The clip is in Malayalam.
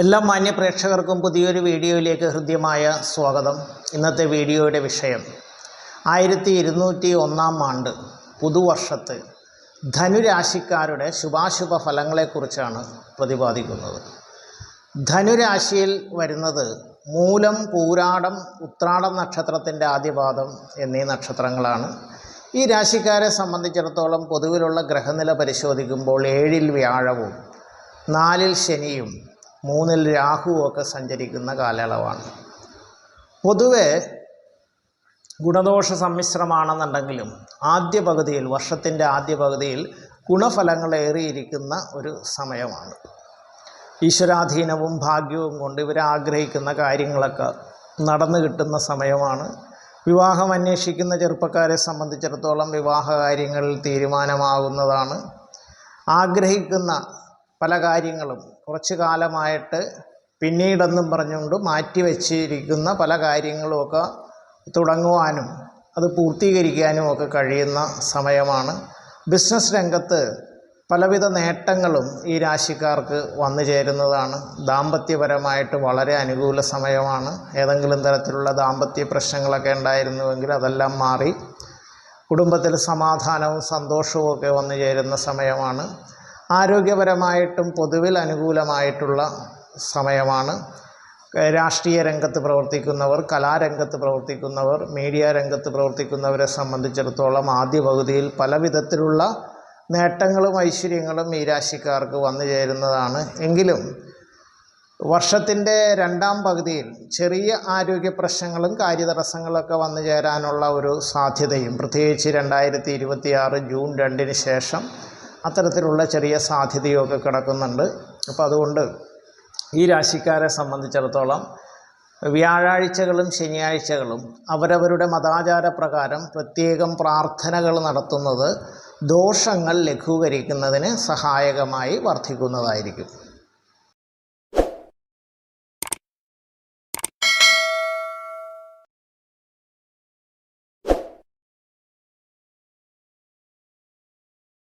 എല്ലാ മാന്യ പ്രേക്ഷകർക്കും പുതിയൊരു വീഡിയോയിലേക്ക് ഹൃദ്യമായ സ്വാഗതം. ഇന്നത്തെ വീഡിയോയുടെ വിഷയം ആയിരത്തി ഇരുന്നൂറ്റി ഒന്നാം ആണ്ട് പുതുവർഷത്ത് ധനുരാശിക്കാരുടെ ശുഭാശുഭ ഫലങ്ങളെക്കുറിച്ചാണ് പ്രതിപാദിക്കുന്നത്. ധനുരാശിയിൽ വരുന്നത് മൂലം പൂരാടം ഉത്രാടം നക്ഷത്രത്തിന്റെ ആദ്യപാദം എന്നീ നക്ഷത്രങ്ങളാണ്. ഈ രാശിക്കാരെ സംബന്ധിച്ചിടത്തോളം പൊതുവിലുള്ള ഗ്രഹനില പരിശോധിക്കുമ്പോൾ ഏഴിൽ വ്യാഴവും നാലിൽ ശനിയും മൂന്നിൽ രാഹുവും ഒക്കെ സഞ്ചരിക്കുന്ന കാലയളവാണ്. പൊതുവെ ഗുണദോഷ സമ്മിശ്രമാണെന്നുണ്ടെങ്കിലും ആദ്യ പകുതിയിൽ വർഷത്തിന്റെ ആദ്യ പകുതിയിൽ ഗുണഫലങ്ങൾ ഏറിയിരിക്കുന്ന ഒരു സമയമാണ്. ഈശ്വരാധീനവും ഭാഗ്യവും കൊണ്ട് ഇവരാഗ്രഹിക്കുന്ന കാര്യങ്ങളൊക്കെ നടന്നു കിട്ടുന്ന സമയമാണ്. വിവാഹം അന്വേഷിക്കുന്ന ചെറുപ്പക്കാരെ സംബന്ധിച്ചിടത്തോളം വിവാഹ കാര്യങ്ങളിൽ തീരുമാനമാകുന്നതാണ്. ആഗ്രഹിക്കുന്ന പല കാര്യങ്ങളും കുറച്ചു കാലമായിട്ട് പിന്നീടെന്നും പറഞ്ഞുകൊണ്ട് മാറ്റിവെച്ചിരിക്കുന്ന പല കാര്യങ്ങളുമൊക്കെ തുടങ്ങുവാനും അത് പൂർത്തീകരിക്കാനും ഒക്കെ കഴിയുന്ന സമയമാണ്. ബിസിനസ് രംഗത്ത് പലവിധ നേട്ടങ്ങളും ഈ രാശിക്കാർക്ക് വന്നു ചേരുന്നതാണ്. ദാമ്പത്യപരമായിട്ട് വളരെ അനുകൂല സമയമാണ്. ഏതെങ്കിലും തരത്തിലുള്ള ദാമ്പത്യ പ്രശ്നങ്ങളൊക്കെ ഉണ്ടായിരുന്നുവെങ്കിൽ അതെല്ലാം മാറി. കുടുംബത്തിൽ സമാധാനവും സന്തോഷവും ഒക്കെ വന്നു ചേരുന്ന സമയമാണ്. ആരോഗ്യപരമായിട്ടും പൊതുവിൽ അനുകൂലമായിട്ടുള്ള സമയമാണ്. രാഷ്ട്രീയ രംഗത്ത് പ്രവർത്തിക്കുന്നവർ കലാരംഗത്ത് പ്രവർത്തിക്കുന്നവർ മീഡിയ രംഗത്ത് പ്രവർത്തിക്കുന്നവരെ സംബന്ധിച്ചിടത്തോളം ആദ്യ പകുതിയിൽ പല വിധത്തിലുള്ള നേട്ടങ്ങളും ഐശ്വര്യങ്ങളും ഈ രാശിക്കാർക്ക് വന്നു ചേരുന്നതാണ്. എങ്കിലും വർഷത്തിന്റെ രണ്ടാം പകുതിയിൽ ചെറിയ ആരോഗ്യ പ്രശ്നങ്ങളും കാര്യതടസ്സങ്ങളൊക്കെ വന്നു ചേരാനുള്ള ഒരു സാധ്യതയും പ്രത്യേകിച്ച് രണ്ടായിരത്തി ജൂൺ രണ്ടിന് ശേഷം അത്തരത്തിലുള്ള ചെറിയ സാധ്യതയൊക്കെ കിടക്കുന്നുണ്ട്. അപ്പോൾ അതുകൊണ്ട് ഈ രാശിക്കാരെ സംബന്ധിച്ചിടത്തോളം വ്യാഴാഴ്ചകളും ശനിയാഴ്ചകളും അവരവരുടെ മതാചാര പ്രകാരം പ്രത്യേകം പ്രാർത്ഥനകൾ നടത്തുന്നത് ദോഷങ്ങൾ ലഘൂകരിക്കുന്നതിന് സഹായകമായി വർദ്ധിക്കുന്നതായിരിക്കും.